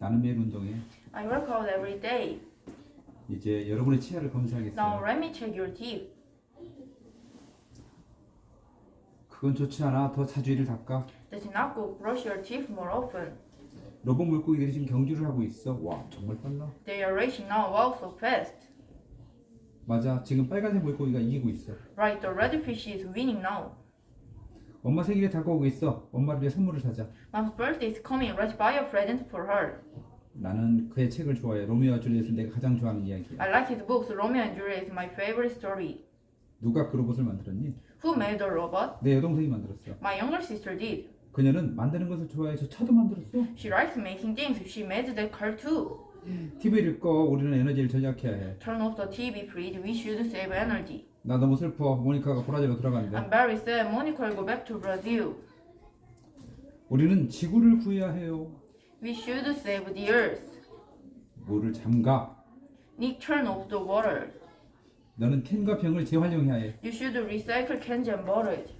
나는 매일 운동해. I work out every day. 이제 여러분의 치아를 Now 검사하겠어요. let me check your teeth. 그건 좋지 않아. 더 자주 이를 닦아. That is not good. Brush your teeth more often. 로봇 물고기들이 지금 경주를 하고 있어. 와 정말 빨라. They are racing now. Wow, so fast. 맞아. 지금 빨간색 물고기가 이기고 있어. Right, the red fish is winning now. 엄마 생일에 다가오고 있어. 엄마를 위해 선물을 사자. Mom's birthday is coming. Let's buy a present for her. 나는 그의 책을 좋아해. 로미오와 줄리엣은 내가 가장 좋아하는 이야기야. I like his books. Romeo and Juliet is my favorite story. 누가 그 로봇을 만들었니? Who made the robot? 내 여동생이 만들었어. My younger sister did. 그녀는 만드는 것을 좋아해서 차도 만들었어. She likes making things. She made that car too. TV를 꺼. 우리는 에너지를 절약해야 해. Turn off the TV, please. We should save energy. 나 너무 슬퍼. 모니카가 브라질로 들어간대. I'm very sad. Monica will go back to Brazil. 우리는 지구를 구해야 해요. We should save the earth. 물을 잠가. Nick, turn off the water. 너는 캔과 병을 재활용해야 해. You should recycle cans and bottles.